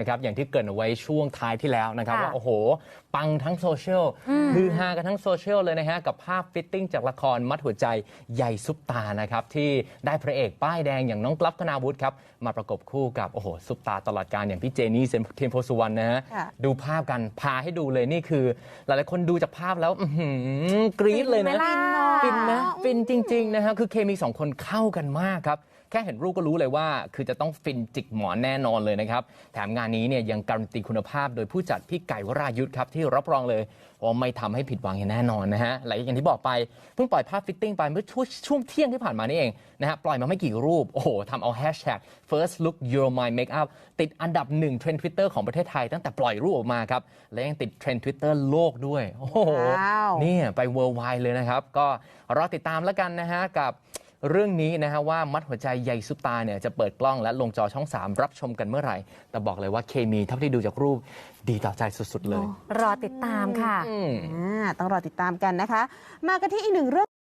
นะครับอย่างที่เกริดเอาไว้ช่วงท้ายที่แล้วนะครับค่ะว่าโอ้โห ปังทั้งโซเชียลฮือฮากันทั้งโซเชียลเลยนะฮะกับภาพฟิตติ้งจากละครมัดหัวใจใหญ่ซุปตานะครับที่ได้พระเอกป้ายแดงอย่างน้องกลับธนาวุฒิครับมาประกบคู่กับโอ้โหซุปตาตลอดการอย่างพี่เจนี่เทียนโพสุวรรณนะฮะค่ะ ดูภาพกันพาให้ดูเลยนี่คือ หลายๆคนดูจากภาพแล้วอื้อหือกรี๊ดเลยนะ ฟินไหมล่ะ ฟินนะฟินจริง ๆ นะฮะ คือเคมีสองคนเข้ากันมากครับ แค่เห็นรูปก็รู้เลยว่า คือจะต้องฟินจิกหมอนแน่นอนเลยนะครับ แถมงานนี้เนี่ยยังการันตีคุณภาพโดยผู้จัดพี่ไก่วรายุทธ์ครับที่รับรองเลยว่าไม่ทำให้ผิดหวังอย่างแน่นอนนะฮะหลายอย่างที่บอกไปเพิ่งปล่อยภาพฟิตติ้งไปเมื่อช่วงช่วงเที่ยงที่ผ่านมานี่เองนะฮะปล่อยมาไม่กี่รูป โอ้โหทำเอาแฮชแท็ก first look your my makeup ติดอันดับหนึ่งเทรนด์ทวิตเตอร์ของประเทศไทยตั้งแต่ปล่อยรูปออกมาครับ และยังติดเทรนด์ทวิตเตอร์โลกด้วย โอ้โหว้าวนี่เนี่ยไป worldwide เลยนะครับ ก็รอติดตามแล้วกันนะฮะกับ เรื่องนี้นะฮะว่ามัดหัวใจใยซุปตาเนี่ยจะเปิดกล้องและลงจอช่อง 3 รับชมกันเมื่อไหร่ แต่บอกเลยว่าเคมีเท่าที่ดูจากรูปดีต่อใจสุด ๆ เลย รอติดตามค่ะอืมอ่าต้องรอติดตามกันนะคะ มากันที่อีกหนึ่งเรื่อง